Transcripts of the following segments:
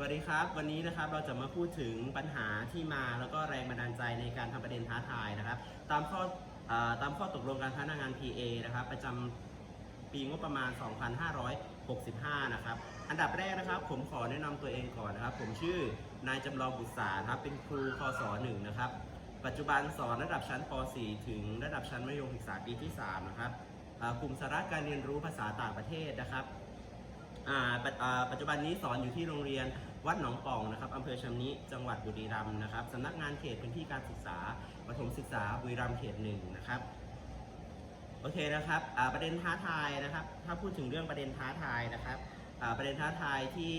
สวัสดีครับ วันนี้นะครับเราจะมาพูดถึงปัญหาที่มาแล้วก็แรงบันดาลใจในการทำประเด็นท้าทายนะครับ ตามข้ออตามข้อตกลงการพนักงาน PA นะครับ ประจำปีงบประมาณ 2565 นะครับ อันดับแรกนะครับผมขอแนะนำตัวเองก่อนนะครับ ผมชื่อนายจำลองบุษาครับเป็นครูคศ1นะครับ ปัจจุบันสอนระดับชั้นป .4 ถึงระดับชั้นมัธยมศึกษาปีที่ 3 นะครับกลุ่มสาระการเรียนรู้ภาษาต่างประเทศนะครับ อ่าปัจอ่าปัจจุบันนี้สอนอยู่ที่โรงเรียนวัดหนองป่องนะครับอำเภอชำนิจังหวัดบุรีรัมย์นะครับสำนักงานเขตพื้นที่การศึกษาประถมศึกษาบุรีรัมย์เขตหนึ่งนะครับโอเคนะครับประเด็นท้าทายนะครับ ถ้าพูดถึงเรื่องประเด็นท้าทายนะครับประเด็นท้าทายที่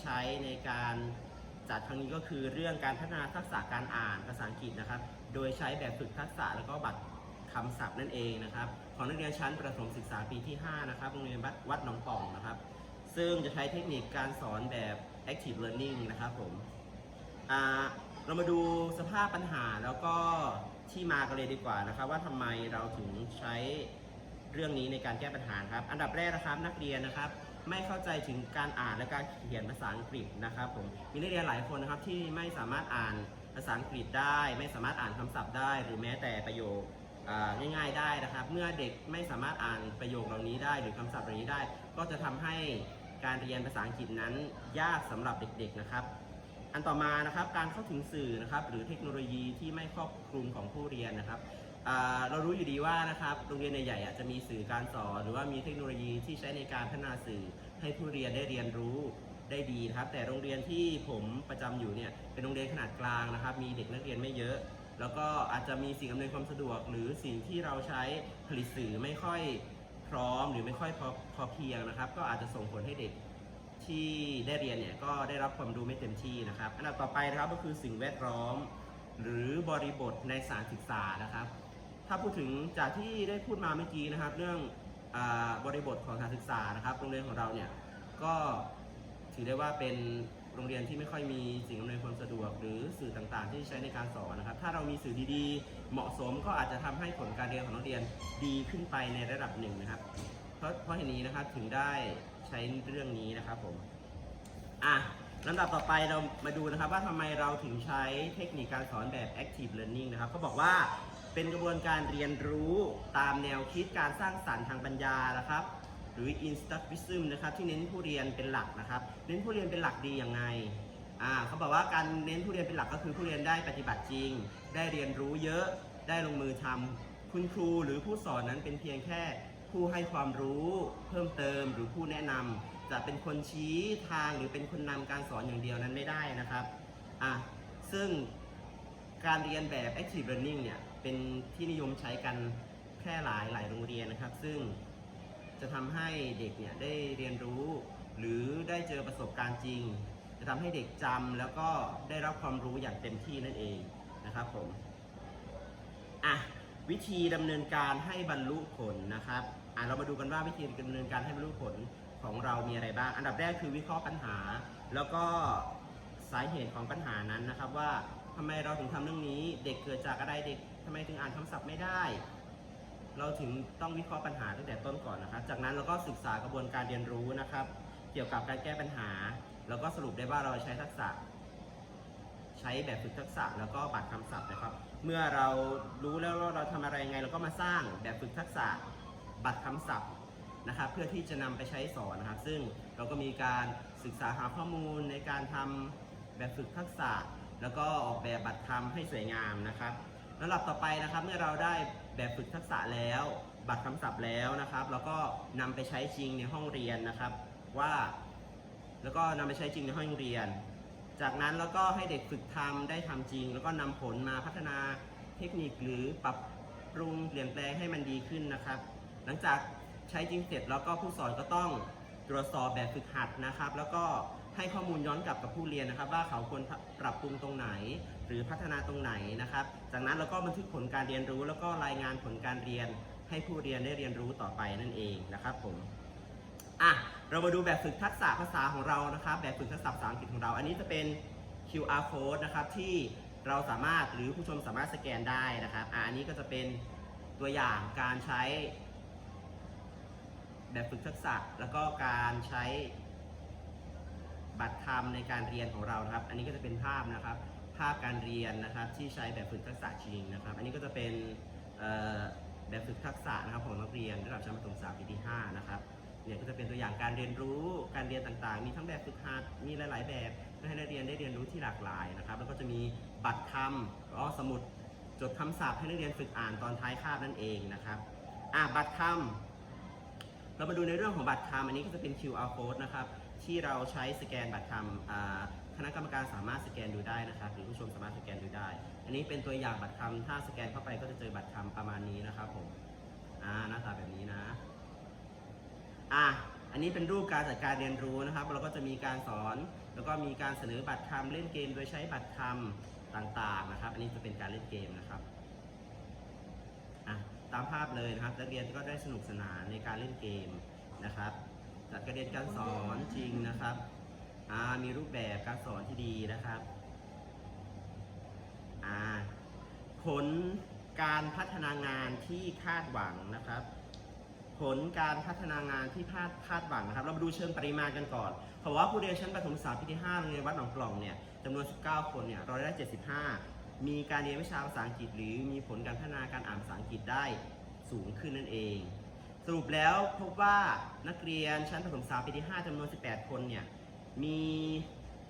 ใช้ในการจัดครั้งนี้ก็คือเรื่องการพัฒนาทักษะการอ่านภาษาอังกฤษนะครับ โดยใช้แบบฝึกทักษะแล้วก็บัตรคำศัพท์นั่นเองนะครับ ของนักเรียนชั้นประถมศึกษาปีที่ 5 นะครับ โรงเรียนวัดวัดหนองป่องนะครับ ซึ่งจะใช้เทคนิคการสอนแบบ active learning นะครับผมเรามาดูสภาพปัญหาแล้วก็ที่มากันเลยดีกว่านะครับ ว่าทำไมเราถึงใช้เรื่องนี้ในการแก้ปัญหาครับ อันดับแรกนะครับนักเรียนนะครับ ไม่เข้าใจถึงการอ่านและการเขียนภาษาอังกฤษนะครับผมมีนักเรียนหลายคนนะครับที่ไม่สามารถอ่านภาษาอังกฤษได้ ไม่สามารถอ่านคำศัพท์ได้ หรือแม้แต่ประโยคง่ายๆได้นะครับ เมื่อเด็กไม่สามารถอ่านประโยคเหล่านี้ได้ หรือคำศัพท์เหล่านี้ได้ ก็จะทำให้ การเรียนภาษาอังกฤษนั้น ยากสำหรับเด็กๆนะครับ อันต่อมานะครับการเข้าถึงสื่อนะครับหรือเทคโนโลยีที่ไม่ครอบคลุมของผู้เรียนนะครับเรารู้อยู่ดีว่านะครับโรงเรียนใหญ่ๆอะจะมีสื่อการสอน หรือว่ามีเทคโนโลยีที่ใช้ในการพัฒนาสื่อให้ผู้เรียนได้เรียนรู้ได้ดีนะครับ แต่โรงเรียนที่ผมประจำอยู่เนี่ยเป็นโรงเรียนขนาดกลางนะครับ มีเด็กนักเรียนไม่เยอะ แล้วก็อาจจะมีสิ่งอำนวยความสะดวก หรือสิ่งที่เราใช้ผลิตสื่อไม่ค่อย พร้อมหรือไม่ค่อยพอพอเพียงนะครับ ก็อาจจะส่งผลให้เด็กที่ได้เรียนเนี่ยก็ได้รับความรู้ไม่เต็มที่นะครับ อันดับต่อไปนะครับก็คือสิ่งแวดล้อม หรือบริบทในสารศึกษานะครับ ถ้าพูดถึงจากที่ได้พูดมาเมื่อกี้นะครับ เรื่องอบริบทของสารศึกษานะครับ โรงเรียนของเราเนี่ยก็ถือได้ว่าเป็น โรงเรียนที่ไม่ค่อยมีสิ่งอำนวยความสะดวก หรือสื่อต่างๆ ที่ใช้ในการสอนนะครับ ถ้าเรามีสื่อดีๆ เหมาะสมก็อาจจะทำให้ผลการเรียนของนักเรียนดีขึ้นไปในระดับหนึ่งนะครับ เพราะเพราะเหตุนี้นะครับถึงได้ใช้เรื่องนี้นะครับผมอะลำดับต่อไปเรามาดูนะครับ ว่าทำไมเราถึงใช้เทคนิคการสอนแบบ active learning นะครับเขาบอกว่าเป็นกระบวนการเรียนรู้ตามแนวคิดการสร้างสรรค์ทางปัญญานะครับ หรือ instructivism นะครับที่เน้นผู้เรียนเป็นหลักนะครับ เน้นผู้เรียนเป็นหลักดีอย่างไงอ่าเขาบอกว่าการเน้นผู้เรียนเป็นหลักก็คือผู้เรียนได้ปฏิบัติจริง ได้เรียนรู้เยอะได้ลงมือทำคุณครูหรือผู้สอนนั้นเป็นเพียงแค่ผู้ให้ความรู้เพิ่มเติมหรือผู้แนะนำจะเป็นคนชี้ทางหรือเป็นคนนำการสอนอย่างเดียวนั้นไม่ได้นะครับอะซึ่งการเรียนแบบ active learning เนี่ยเป็นที่นิยมใช้กันแพร่หลายหลายโรงเรียนนะครับ ซึ่ง จะทำให้เด็กเนี่ยได้เรียนรู้ หรือได้เจอประสบการณ์จริง จะทำให้เด็กจำแล้วก็ได้รับความรู้อย่างเต็มที่นั่นเองนะครับผมอะวิธีดำเนินการให้บรรลุผลนะครับอะเรามาดูกันว่าวิธีดำเนินการให้บรรลุผลของเรามีอะไรบ้าง อันดับแรกคือวิเคราะห์ปัญหา แล้วก็สาเหตุของปัญหานั้นนะครับว่าทำไมเราถึงทำเรื่องนี้ เด็กเกิดจากอะไรเด็กทำไมถึงอ่านคำศัพท์ไม่ได้ เราถึงต้องวิเคราะห์ปัญหาตั้งแต่ต้นก่อนนะครับ จากนั้นเราก็ศึกษากระบวนการเรียนรู้นะครับ เกี่ยวกับการแก้ปัญหา แล้วก็สรุปได้ว่าเราใช้ทักษะ ใช้แบบฝึกทักษะแล้วก็บัตรคำศัพท์นะครับ เมื่อเรารู้แล้วว่าเราทำอะไรยังไง เราก็มาสร้างแบบฝึกทักษะบัตรคำศัพท์นะครับ เพื่อที่จะนำไปใช้สอนนะครับ ซึ่งเราก็มีการศึกษาหาข้อมูลในการทำแบบฝึกทักษะ แล้วก็ออกแบบบัตรคำให้สวยงามนะครับลำดับต่อไปนะครับ เมื่อเราได้ แบบฝึกทักษะแล้ว บัตรคำศัพท์แล้วนะครับ แล้วก็นำไปใช้จริงในห้องเรียนนะครับว่า แล้วก็นำไปใช้จริงในห้องเรียน จากนั้นแล้วก็ให้เด็กฝึกทำได้ทำจริง แล้วก็นำผลมาพัฒนาเทคนิคหรือปรับปรุงเปลี่ยนแปลงให้มันดีขึ้นนะครับ หลังจากใช้จริงเสร็จแล้วก็ผู้สอนก็ต้องตรวจสอบแบบฝึกหัดนะครับ แล้วก็ให้ข้อมูลย้อนกลับกับผู้เรียนนะครับ ว่าเขาควรปรับปรุงตรงไหน รือพัฒนาตรงไหนนะครับ จากนั้นเราก็บันทึกผลการเรียนรู้ แล้วก็รายงานผลการเรียนให้ผู้เรียนได้เรียนรู้ต่อไปนั่นเองนะครับผมอะเรามาดูแบบฝึกทักษะภาษาของเรานะครับ แบบฝึกทักษะภาษาอังกฤษของเรา อันนี้จะเป็น QR code นะครับที่เราสามารถหรือผู้ชมสามารถสแกนได้นะครับอะอันนี้ก็จะเป็นตัวอย่างการใช้ แบบฝึกทักษะ แล้วก็การใช้บัตรคำในการเรียนของเรานะครับ อันนี้ก็จะเป็นภาพนะครับาพการเรียนนะครับที่ใช้แบบฝึกทักษะจริงนะครับ อันนี้ก็จะเป็นแบบฝึกทักษะนะครับของนักเรียนระดับชั้นประถมศึกษาปีที่5นะครับเนี่ยก็จะเป็นตัวอย่างการเรียนรู้การเรียนต่างๆ มีทั้งแบบฝึกหัดมีหลายๆ แบบเพื่อให้นักเรียนได้เรียนรู้ที่หลากหลายนะครับ แล้วก็จะมีบัตรคำอ๋อสมุดจดคำศัพท์ให้นักเรียนฝึกอ่านตอนท้ายคาบนั่นเองนะครับอะบัตรคำเรามาดูในเรื่องของบัตรคำอันนี้ก็จะเป็น QR code นะครับที่เราใช้สแกนบัตรคำอ่า ณะกรรมการสามารถสแกนดูได้นะครับหรือผู้ชมสามารถสแกนดูได้ อันนี้เป็นตัวอย่างบัตรคำถ้าสแกนเข้าไปก็จะเจอบัตรคำประมาณนี้นะครับผมอ่าหน้าตาแบบนี้นะอะอันนี้เป็นรูปการจัดการเรียนรู้นะครับ เราก็จะมีการสอน แล้วก็มีการเสนอบัตรคำเล่นเกม โดยใช้บัตรคำต่างๆนะครับ อันนี้จะเป็นการเล่นเกมนะครับอะตามภาพเลยนะครับนักเรียนก็ได้สนุกสนานในการเล่นเกมนะครับจัดการเรียนการสอนจริงนะครับ อ่ามีรูปแบบการสอนที่ดีนะครับอ่าผลการพัฒนางานที่คาดหวังนะครับ ผลการพัฒนางานที่คาดคาดหวังนะครับ เรามาดูเชิงปริมาณกันก่อน เพราะว่าผู้เรียนชั้นประถมศึกษาปีที่5โรงเรียนวัดหนองปล่องเนี่ยจำนวน 19 คนเนี่ยร้อยละ75 มีการเรียนวิชาภาษาอังกฤษ หรือมีผลการพัฒนาการอ่านภาษาอังกฤษได้สูงขึ้นนั่นเอง สรุปแล้วพบว่านักเรียนชั้นประถมศึกษาปีที่ 5จำนวน 18 คนเนี่ย มี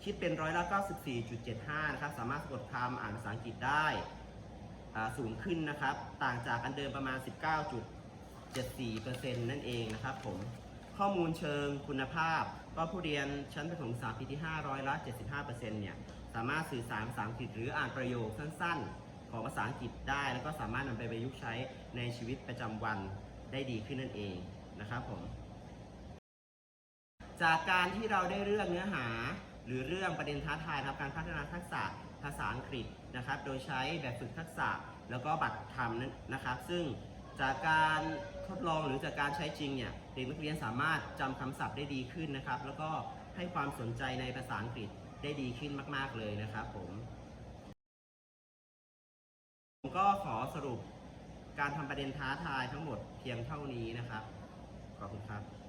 คิดเป็นร้อยละ94.75 นะครับ สามารถสะกดคำอ่านภาษาอังกฤษได้สูงขึ้นนะครับ ต่างจากอันเดิมประมาณ 19.74%นั่นเองนะครับผม ข้อมูลเชิงคุณภาพ ก็ผู้เรียนชั้นประถมศึกษาปีที่5ร้อยละ75%เนี่ย สามารถสื่อสารภาษาอังกฤษหรืออ่านประโยคสั้นๆ ของภาษาอังกฤษได้ แล้วก็สามารถนำไปประยุกต์ใช้ในชีวิตประจำวันได้ดีขึ้นนั่นเองนะครับผม จากการที่เราได้เรื่องเนื้อหา หรือเรื่องประเด็นท้าทายนะครับการพัฒนาทักษะภาษาอังกฤษนะครับ โดยใช้แบบฝึกทักษะแล้วก็บัตรคำนั้นนะครับ ซึ่งจากการทดลองหรือจากการใช้จริงเนี่ยเด็กนักเรียนสามารถจำคำศัพท์ได้ดีขึ้นนะครับ แล้วก็ให้ความสนใจในภาษาอังกฤษได้ดีขึ้นมาก ๆ เลยนะครับผมผมก็ขอสรุปการทำประเด็นท้าทายทั้งหมดเพียงเท่านี้นะครับ ขอบคุณครับ